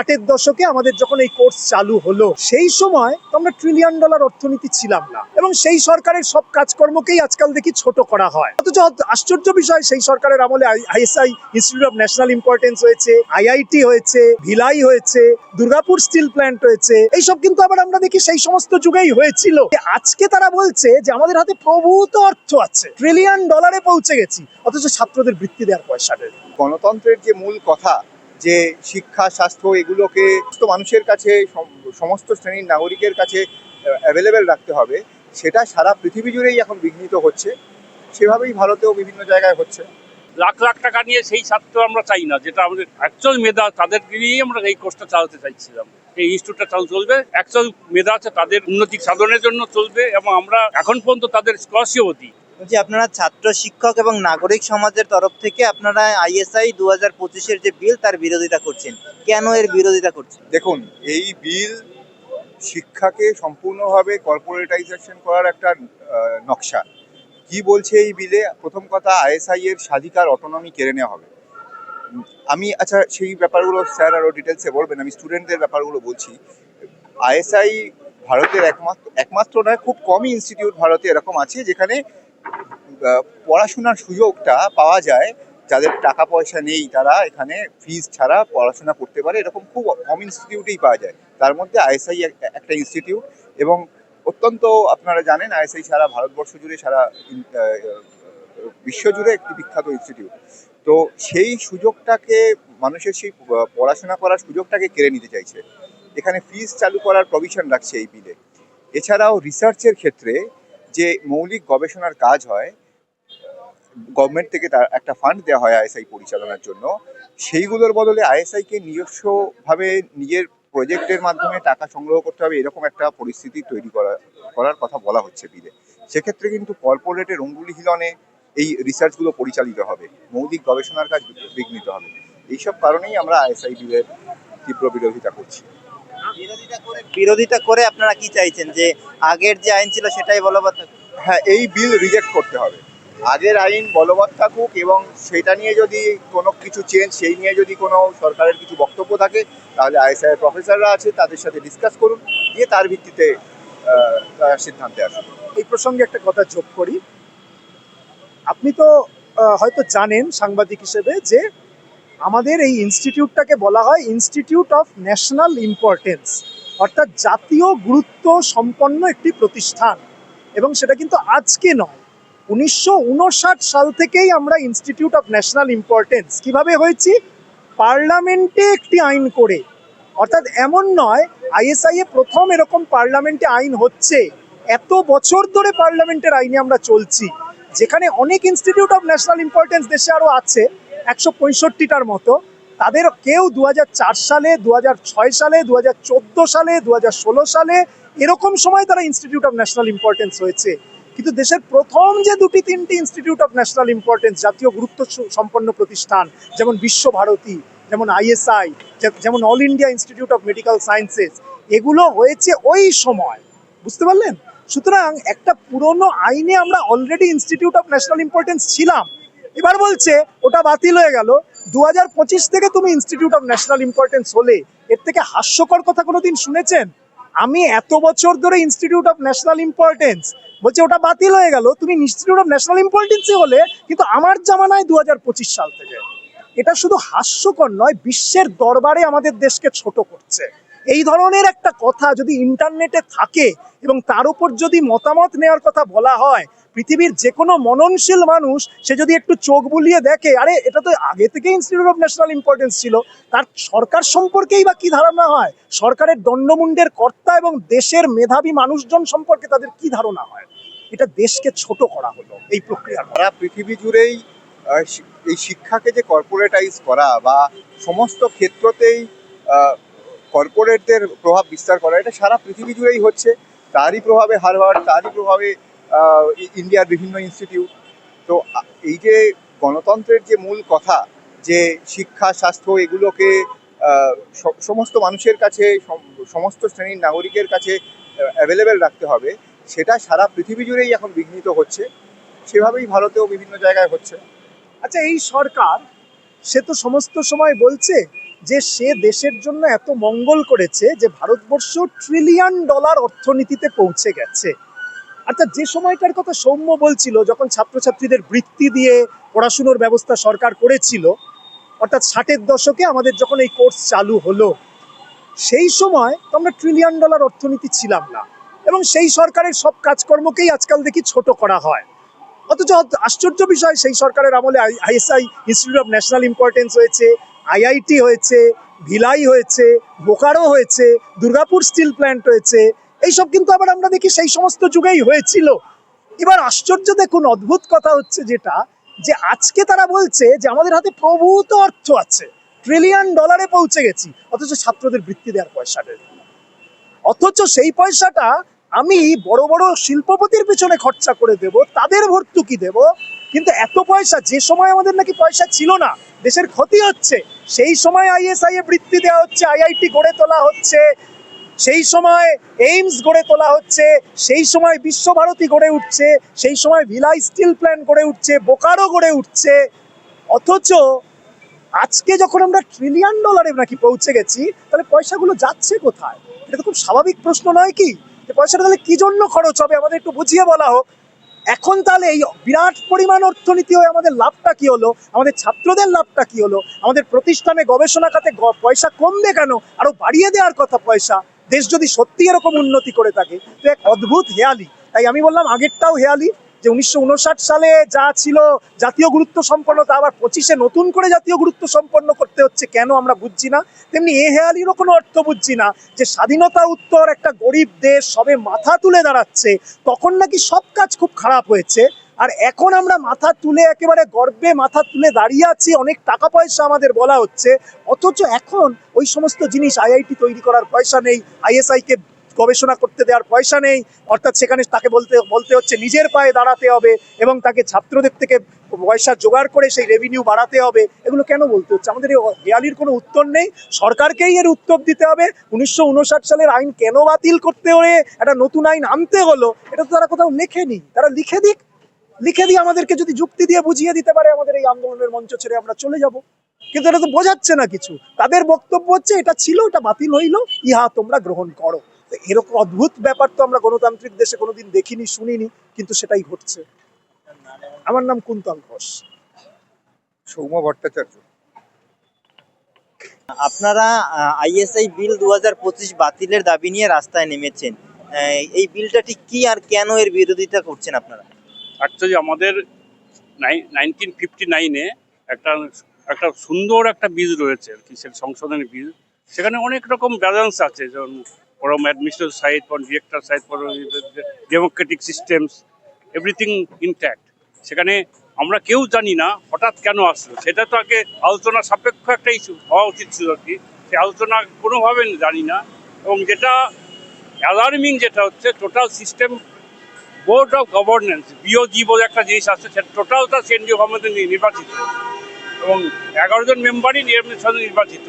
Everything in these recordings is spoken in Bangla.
ষাটের দশকে আমাদের যখন এই কোর্স চালু হলো, সেই সময় তো আমরা ট্রিলিয়ন ডলার অর্থনীতি ছিলাম না। এবং সেই সরকারের সব কাজকর্মকেই আজকাল দেখি ছোট করা হয়। অথচ আশ্চর্য বিষয়, সেই সরকারের আমলে ISI institute of national importance হয়েছে, আইআইটি হয়েছে, ভিলাই হয়েছে, দুর্গাপুর স্টিল প্ল্যান্ট হয়েছে। এইসব কিন্তু আবার আমরা দেখি সেই সমস্ত যুগেই হয়েছিল। আজকে তারা বলছে যে আমাদের হাতে প্রভূত অর্থ আছে। ট্রিলিয়ন ডলারে পৌঁছে গেছি। অথচ ছাত্রদের বৃত্তি দেওয়ার পয়সা নেই। গণতন্ত্রের যে মূল কথা যে শিক্ষা, স্বাস্থ্য এগুলোকে সমস্ত মানুষের কাছে সমস্ত শ্রেণির নাগরিকের কাছে অ্যাভেলেবেল রাখতে হবে। সেটা সারা পৃথিবী জুড়েই এখন বিঘ্নিত হচ্ছে। সেভাবেই ভারতেও বিভিন্ন জায়গায় হচ্ছে। লাখ লাখ টাকা নিয়ে সেই ছাত্র আমরা চাই না, যেটা আমাদের অ্যাকচুয়াল মেধা, তাদেরকে নিয়েই আমরা এই কোর্সটা চালাতে চাইছিলাম। এই ইনস্টিটিউটটা চালু, চলবে। অ্যাকচুয়াল মেধা আছে তাদের উন্নতি সাধনের জন্য চলবে এবং আমরা এখন পর্যন্ত তাদের স্কলারশিপও দিই বলছি আপনারা ছাত্র শিক্ষক এবং নাগরিক সমাজের তরফ থেকে আপনারা আইএসআই দু হাজার পঁচিশের যে বিল, তার বিরোধিতা করছেন। কেন এর বিরোধিতা করছেন? দেখুন, এই বিল শিক্ষাকে সম্পূর্ণভাবে কর্পোরেটাইজেশন করার একটা নকশা। কি বলছে এই বিলে? প্রথম কথা, আইএসআই এর স্বাধিকার অটোনমি কেড়ে নেওয়া হবে। আমি আচ্ছা সেই ব্যাপারগুলো স্যার আরও ডিটেলসে বলবেন, আমি স্টুডেন্টদের ব্যাপারগুলো বলছি। আইএসআই ভারতের একমাত্র একমাত্র নয়, খুব কমই ইনস্টিটিউট ভারতে এরকম আছে, যেখানে পড়াশোনার সুযোগটা পাওয়া যায় যাদের টাকা পয়সা নেই তারা এখানে ফিজ ছাড়া পড়াশোনা করতে পারে। এরকম খুব কম ইনস্টিটিউটেই পাওয়া যায়। তার মধ্যে আইএসআই একটা ইনস্টিটিউট এবং অত্যন্ত আপনারা জানেন আইএসআই সারা ভারতবর্ষ জুড়ে সারা ইন- আহ, বিশ্ব জুড়ে একটি বিখ্যাত ইনস্টিটিউট তো সেই সুযোগটাকে মানুষের সেই পড়াশোনা করার সুযোগটাকে কেড়ে নিতে চাইছে। এখানে ফিজ চালু করার প্রভিশন রাখছে এই বিলে এছাড়াও রিসার্চের ক্ষেত্রে যে মৌলিক গবেষণার কাজ হয় গভর্নমেন্ট থেকে তার একটা ফান্ড দেওয়া হয় আইএসআই পরিচালনার জন্য, সেইগুলোর বদলে আইএসআই কে নিজস্বভাবে নিজের প্রজেক্টের মাধ্যমে টাকা সংগ্রহ করতে হবে, এরকম একটা পরিস্থিতি তৈরি করা, করার কথা বলা হচ্ছে বিলে সেক্ষেত্রে কিন্তু কর্পোরেটের অঙ্গুলি হিলনে এই রিসার্চগুলো পরিচালিত হবে, মৌলিক গবেষণার কাজ বিঘ্নিত হবে। এইসব কারণেই আমরা আইএসআই বিলের তীব্র বিরোধিতা করছি। বিরোধিতা করে আপনারা কি চাইছেন? যে আগের যে আইন ছিল সেটাই বলবৎ? হ্যাঁ এই বিল রিজেক্ট করতে হবে। আগের আইন বলবৎ থাকুক এবং সেটা নিয়ে যদি কোনো কিছু চেঞ্জ সেই নিয়ে যদি কোনো সরকারের কিছু বক্তব্য থাকে, তাহলে আইএসআই প্রফেসররা আছে, তাদের সাথে ডিসকাস করুন, দিয়ে তার ভিত্তিতে সিদ্ধান্তে আসুন এই প্রসঙ্গে একটা কথা যোগ করি। আপনি তো হয়তো জানেন সাংবাদিক হিসেবে যে আমাদের এই ইনস্টিটিউটটাকে বলা হয় ইনস্টিটিউট অফ ন্যাশনাল ইম্পর্টেন্স অর্থাৎ জাতীয় গুরুত্ব সম্পন্ন একটি প্রতিষ্ঠান। এবং সেটা কিন্তু আজকে নয়, উনিশশো সাল থেকেই আমরা ইনস্টিটিউট অফ ন্যাশনাল ইম্পর্টেন্স কীভাবে হয়েছি? পার্লামেন্টে একটি আইন করে। অর্থাৎ এমন নয়, আইএসআই এ প্রথম এরকম পার্লামেন্টে আইন হচ্ছে। এত বছর ধরে পার্লামেন্টের আইনে আমরা চলছি। যেখানে অনেক ইনস্টিটিউট অফ ন্যাশনাল ইম্পর্টেন্স দেশে আরও আছে একশো পঁয়ষট্টিটার মতো। তাদের কেউ দু হাজার চার সালে দু হাজার ছয় সালে দু হাজার চোদ্দ সালে, দুহাজার ষোলো সালে এরকম সময় তারা ইনস্টিটিউট অফ ন্যাশনাল ইম্পর্টেন্স হয়েছে। কিন্তু দেশের প্রথম যে দুটি, তিনটি ইনস্টিটিউট অফ ন্যাশনাল ইম্পর্টেন্স জাতীয় গুরুত্ব সম্পন্ন প্রতিষ্ঠান, যেমন বিশ্বভারতী, যেমন আইএসআই যেমন all India institute of medical sciences এগুলো হয়েছে ওই সময়। বুঝতে পারলেন? সুতরাং একটা পুরনো আইনে আমরা already institute of national importance ছিলাম। এবার বলছে, ওটা বাতিল হয়ে গেল। দু থেকে তুমি ইনস্টিটিউট অফ ন্যাশনাল ইম্পর্টেন্স হলে, এর থেকে হাস্যকর কথা কোনোদিন শুনেছেন? আমি এত বছর ধরে ইনস্টিটিউট অফ ন্যাশনাল ইম্পর্টেন্স বলছে, ওটা বাতিল হয়ে গেল। তুমি ইনস্টিটিউট অফ ন্যাশনাল ইম্পর্টেন্সই হলে, কিন্তু আমার জামানায় দুই হাজার পঁচিশ সাল থেকে। এটা শুধু হাস্যকর নয়, বিশ্বের দরবারে আমাদের দেশকে ছোট করছে। এই ধরনের একটা কথা যদি ইন্টারনেটে থাকে এবং তার উপর যদি মতামত নেওয়ার কথা বলা হয়, পৃথিবীর যে কোনো মননশীল মানুষ, সে যদি একটু চোখ বুলিয়ে দেখে, আরে, এটা তো আগে থেকে ইনস্টিটিউট অফ ন্যাশনাল ইম্পর্টেন্স ছিল, তার সরকার সম্পর্কেই বা কি ধারণা হয়? সরকারের দণ্ডমুণ্ডের কর্তা এবং দেশের মেধাবী মানুষজন সম্পর্কে তাদের কি ধারণা হয়? এটা দেশকে ছোট করা হলো, এই প্রক্রিয়া সারা পৃথিবী জুড়েই এই শিক্ষাকে যে কর্পোরেটাইজ করা বা সমস্ত ক্ষেত্রতেই কর্পোরেটদের প্রভাব বিস্তার করা। এটা সারা পৃথিবী জুড়েই হচ্ছে। তারই প্রভাবে হারভার্ড, তারই প্রভাবে ইন্ডিয়ার বিভিন্ন ইনস্টিটিউট তো এই যে গণতন্ত্রের যে মূল কথা, যে শিক্ষা, স্বাস্থ্য, এগুলোকে সমস্ত মানুষের কাছে সমস্ত শ্রেণির নাগরিকের কাছে অ্যাভেলেবেল রাখতে হবে, সেটা সারা পৃথিবী জুড়েই এখন বিঘ্নিত হচ্ছে। সেভাবেই ভারতেও বিভিন্ন জায়গায় হচ্ছে। আচ্ছা এই সরকার, সে তো সমস্ত সময় বলছে যে সে দেশের জন্য এত মঙ্গল করেছে যে ভারতবর্ষ ট্রিলিয়ন ডলার অর্থনীতিতে পৌঁছে গেছে। অর্থাৎ যে সময়টার কথা সৌম্য বলছিল, যখন ছাত্রছাত্রীদের বৃত্তি দিয়ে পড়াশুনোর ব্যবস্থা সরকার করেছিল, অর্থাৎ ষাটের দশকে আমাদের যখন এই কোর্স চালু হলো, সেই সময় তো আমরা ট্রিলিয়ন ডলার অর্থনীতি ছিলাম না। এবং সেই সরকারের সব কাজকর্মকেই আজকাল দেখি ছোট করা হয়। অথচ আশ্চর্য বিষয়, সেই সরকারের আমলে ISI institute of national importance হয়েছে, আইআইটি হয়েছে, ভিলাই হয়েছে, বোকারো হয়েছে, দুর্গাপুর স্টিল প্ল্যান্ট হয়েছে, এইসব কিন্তু আবার আমরা দেখি সেই সমস্ত যুগেই হয়েছিল। এবার আশ্চর্য দেখুন, অদ্ভুত কথা হচ্ছে যেটা, যে আজকে তারা বলছে যে আমাদের হাতে প্রভূত অর্থ আছে ট্রিলিয়ন ডলারে পৌঁছে গেছি, অথচ ছাত্রদের বৃত্তি দেওয়ার পয়সা অথচ সেই পয়সাটা আমি বড় বড় শিল্পপতির পিছনে খরচা করে দেব, তাদের ভর্তুকি দেব, কিন্তু এত পয়সা যে সময় আমাদের নাকি পয়সা ছিল না, দেশের ক্ষতি হচ্ছে, সেই সময় আইএসআই এ বৃত্তি দেওয়া হচ্ছে, আইআইটি গড়ে তোলা হচ্ছে, সেই সময় এইমস গড়ে তোলা হচ্ছে, সেই সময় বিশ্বভারতী গড়ে উঠছে, সেই সময় ভিলাই স্টিল প্ল্যান্ট গড়ে উঠছে, বোকারো গড়ে উঠছে, অথচ আজকে যখন আমরা ট্রিলিয়ন ডলারে নাকি পৌঁছে গেছি, তাহলে পয়সাগুলো যাচ্ছে কোথায়? এটা তো খুব স্বাভাবিক প্রশ্ন নয় কি? পয়সাটা তাহলে কি জন্য খরচ হবে আমাদের একটু বুঝিয়ে বলা হোক। এখন তাহলে এই বিরাট পরিমাণ অর্থনীতি হয়ে আমাদের লাভটা কি হলো? আমাদের ছাত্রদের লাভটা কি হলো? আমাদের প্রতিষ্ঠানে গবেষণা খাতে পয়সা কমবে কেন? আরও বাড়িয়ে দেওয়ার কথা পয়সা। দেশ যদি সত্যি এরকম উন্নতি করে থাকে, তো এক অদ্ভুত হেয়ালি। তাই আমি বললাম আগেরটাও হেয়ালি যে উনিশশো উনষাট সালে যা ছিল জাতীয় গুরুত্ব সম্পন্ন, তা আবার পঁচিশে নতুন করে জাতীয় গুরুত্ব সম্পন্ন করতে হচ্ছে, কেন আমরা বুঝছি না? তেমনি এ হেয়ালিরও কোনো অর্থ বুঝছি না যে স্বাধীনতা উত্তর একটা গরিব দেশ সবে মাথা তুলে দাঁড়াচ্ছে, তখন নাকি সব কাজ খুব খারাপ হয়েছে। আর এখন আমরা মাথা তুলে একেবারে গর্বে মাথা তুলে দাঁড়িয়ে আছি, অনেক টাকা পয়সা আমাদের বলা হচ্ছে, অথচ এখন ওই সমস্ত জিনিস আইআইটি তৈরি করার পয়সা নেই আইএসআই কে গবেষণা করতে দেওয়ার পয়সা নেই। অর্থাৎ সেখানে তাকে বলতে বলতে হচ্ছে, নিজের পায়ে দাঁড়াতে হবে এবং তাকে ছাত্রদের থেকে পয়সা জোগাড় করে সেই রেভিনিউ বাড়াতে হবে। এগুলো কেন বলতে হচ্ছে? আমাদের এই হেয়ালির কোনো উত্তর নেই। সরকারকেই এর উত্তর দিতে হবে। উনিশশো উনষাট সালের আইন কেন বাতিল করতে হলে, একটা নতুন আইন আনতে হলো, এটা তো তারা কোথাও লেখেনি। তারা লিখে দিক। লিখে দিয়ে আমাদেরকে যদি যুক্তি দিয়ে বুঝিয়ে দিতে পারে আমাদের এই আন্দোলনের মঞ্চ ছেড়ে আমরা চলে যাব। কিন্তু এটা তো বোঝাচ্ছে না কিছু। তাদের বক্তব্য হচ্ছে, এটা ছিল, এটা বাতিল হইল, ইহা তোমরা গ্রহণ করো। এরকম অদ্ভুত ব্যাপার তো আমরা গণতান্ত্রিক দেশে কোনোদিন দেখিনি শুনিনি কিন্তু সেটাই ঘটছে। আমার নাম কুন্তল ঘোষ। সৌম্য ভট্টাচার্য। আপনারা আইএসআই বিল দুহাজার পঁচিশ বাতিলের দাবি নিয়ে রাস্তায় নেমেছেন। আহ, এই বিলটা ঠিক কি আর কেন এর বিরোধিতা করছেন আপনারা? অ্যাকচুয়ালি আমাদের নাইনটিন ফিফটি নাইনে একটা একটা সুন্দর একটা বীজ রয়েছে আর কি সে সংশোধনী বীজ সেখানে অনেক রকম ব্যালেন্স আছে যেমন from administrative side for director side for democratic systems everything intact সেখানে আমরা কেউ জানি না হঠাৎ কেন আসলো। সেটা তো আগে আলোচনা সাপেক্ষ একটা ইস্যু হওয়া উচিত ছিল আর কি। সে আলোচনা কোনোভাবে জানি না। এবং যেটা অ্যালার্মিং যেটা হচ্ছে total system board of governance BOG বলে একটা জিনিস আছে, সেটা টোটালটা কেন্দ্রীয় গভর্নমেন্ট নির্বাচিত। এবং এগারো জন মেম্বারই নির্বাচিত।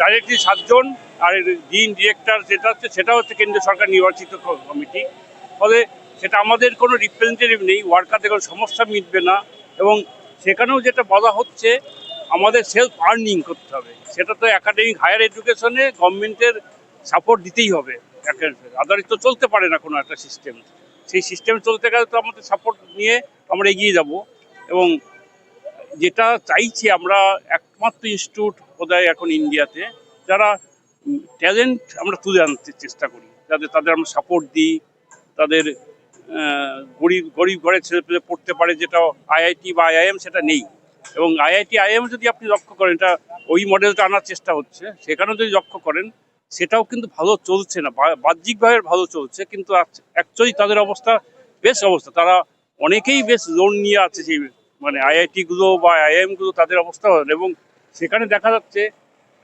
ডাইরেক্টলি সাতজন আর ডিন ডিরেক্টর যেটা হচ্ছে, সেটা হচ্ছে কেন্দ্রীয় সরকার নির্বাচিত কমিটি ফলে সেটা আমাদের কোনো রিপ্রেজেন্টেটিভ নেই ওয়ার্কারদের কোনো সমস্যা মিটবে না। এবং সেখানেও যেটা বলা হচ্ছে, আমাদের সেলফ আর্নিং করতে হবে। সেটা তো একাডেমিক হায়ার এডুকেশনে গভর্নমেন্টের সাপোর্ট দিতেই হবে। আদারিস তো চলতে পারে না কোনো একটা সিস্টেম সেই সিস্টেম চলতে গেলে তো আমাদের সাপোর্ট নিয়ে আমরা এগিয়ে যাব। এবং যেটা চাইছি আমরা, একমাত্র ইনস্টিটিউট বোধহয় এখন ইন্ডিয়াতে, যারা ট্যালেন্ট আমরা তুলে আনতে চেষ্টা করি। যাতে তাদের আমরা সাপোর্ট দিই, তাদের গরিব গরিব ঘরের ছেলেপেলে পড়তে পারে যেটা আইআইটি বা আইআইএম সেটা নেই। এবং আইআইটি আইএম যদি আপনি লক্ষ্য করেন, এটা ওই মডেলটা আনার চেষ্টা হচ্ছে, সেখানেও যদি লক্ষ্য করেন, সেটাও কিন্তু ভালো চলছে না। বাহ্যিকভাবে ভালো চলছে, কিন্তু অ্যাকচুয়ালি তাদের অবস্থা বেশ অবস্থা। তারা অনেকেই বেশ লোন নিয়ে আছে সেই মানে আইআইটিগুলো বা আইআইএমগুলো তাদের অবস্থা। এবং সেখানে দেখা যাচ্ছে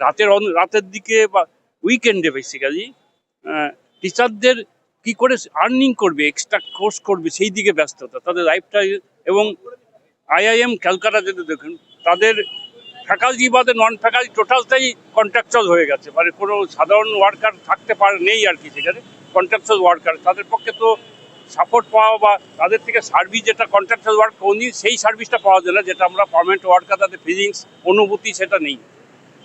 রাতের রাতের দিকে বা উইকেন্ডে বেসিক্যালি টিচারদের কি করে আর্নিং করবে এক্সট্রা কোর্স করবে, সেই দিকে ব্যস্ততা। তাদের লাইফটা এবং আইআইএম ক্যালকাটা যদি দেখুন, তাদের ফ্যাকাল্টি বাদে নন ফ্যাকাল্টি টোটালটাই কন্ট্রাকচুয়াল হয়ে গেছে। মানে কোনো সাধারণ ওয়ার্কার থাকতে পারে নেই আর কি সেখানে কন্ট্রাকচুয়াল ওয়ার্কার তাদের পক্ষে তো সাপোর্ট পাওয়া বা তাদের থেকে সার্ভিস যেটা কন্ট্রাকচুয়াল ওয়ার্ক উনি সেই সার্ভিসটা পাওয়া যায় না, যেটা আমরা পার্মানেন্ট ওয়ার্কার তাদের ফিলিংস অনুভূতি সেটা নেই।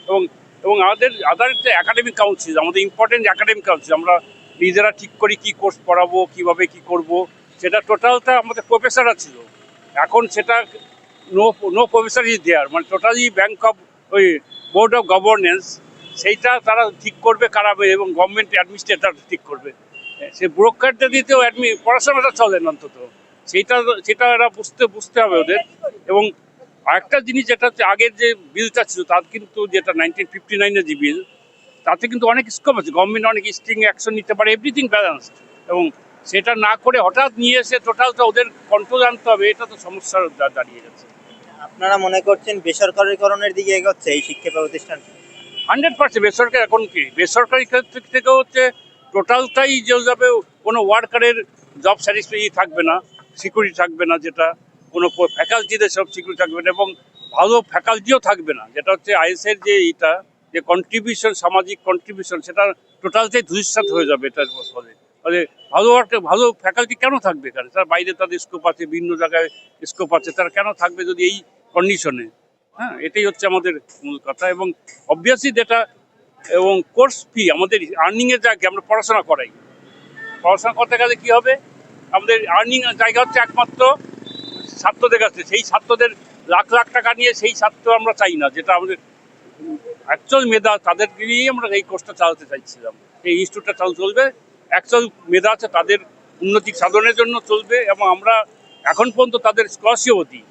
এবং এবং আমাদের আদার যে একাডেমিক কাউন্সিল আমাদের ইম্পর্টেন্ট একাডেমিক কাউন্সিল আমরা নিজেরা ঠিক করি কি কোর্স পড়াবো, কীভাবে কি করব, সেটা টোটালটা আমাদের প্রফেসররা ছিল। এখন সেটা no no professor is there মানে টোটালি ব্যাংক অফ ওই বোর্ড অফ গভর্নেন্স সেইটা তারা ঠিক করবে কারাবে এবং গভর্নমেন্ট অ্যাডমিনিস্ট্রেটর ঠিক করবে। সে ব্রোকারটা দিতেও অ্যাডমি পড়াশোনাটা চলে না অন্তত। সেইটা সেটা এরা বুঝতে বুঝতে হবে ওদের। এবং আরেকটা জিনিস যেটা হচ্ছে আগের যে বিলটা ছিল তার কিন্তু যেটা নাইনটিন ফিফটি নাইনের যে বিল তাতে কিন্তু অনেক স্কোপ আছে। গভর্নমেন্ট অনেক স্ট্রিং অ্যাকশন নিতে পারে এভরিথিং ব্যালেন্সড এবং সেটা না করে হঠাৎ নিয়ে এসে টোটালটা ওদের কন্ট্রোল আনতে হবে এটা তো সমস্যার দাঁড়িয়ে যাচ্ছে আপনারা মনে করছেন বেসরকারীকরণের দিকে এগোচ্ছে এই শিক্ষা প্রতিষ্ঠানটি হান্ড্রেড পার্সেন্ট বেসরকারি এখন কি? বেসরকারি ক্ষেত্র থেকে হচ্ছে টোটালটাই যে যাবে, কোনো ওয়ার্কারের জব স্যাটিসফাই থাকবে না সিকিউরিটি থাকবে না যেটা, কোনো ফ্যাকাল্টিদের সব সিকিউরিটি থাকবে না এবং ভালো ফ্যাকাল্টিও থাকবে না, যেটা হচ্ছে আইএসের যে এটা যে কন্ট্রিবিউশন সামাজিক কন্ট্রিবিউশন সেটা টোটালটাই ধূলিসাৎ হয়ে যাবে এটার ফলে। ফলে ভালো ভালো ফ্যাকাল্টি কেন থাকবে এখানে? তার বাইরে তাদের স্কোপ আছে বিভিন্ন জায়গায় স্কোপ আছে, তারা কেন থাকবে যদি এই কন্ডিশনে হ্যাঁ এটাই হচ্ছে আমাদের মূল কথা এবং অবভিয়াসলি যেটা এবং কোর্স ফি, আমাদের আর্নিং এর জায়গায় আমরা পড়াশোনা করাই। পড়াশোনা করতে গেলে কি হবে? আমাদের আর্নিং জায়গা হচ্ছে একমাত্র ছাত্রদের কাছে। সেই ছাত্রদের লাখ লাখ টাকা নিয়ে সেই ছাত্র আমরা চাই না, যেটা আমাদের অ্যাকচুয়াল মেধা, তাদের নিয়েই আমরা এই কোর্সটা চালাতে চাইছিলাম। এই ইনস্টিটিউটটা চালু চলবে অ্যাকচুয়াল মেধা আছে তাদের উন্নতি সাধনের জন্য চলবে এবং আমরা এখন পর্যন্ত তাদের স্কলারশিপও দিই।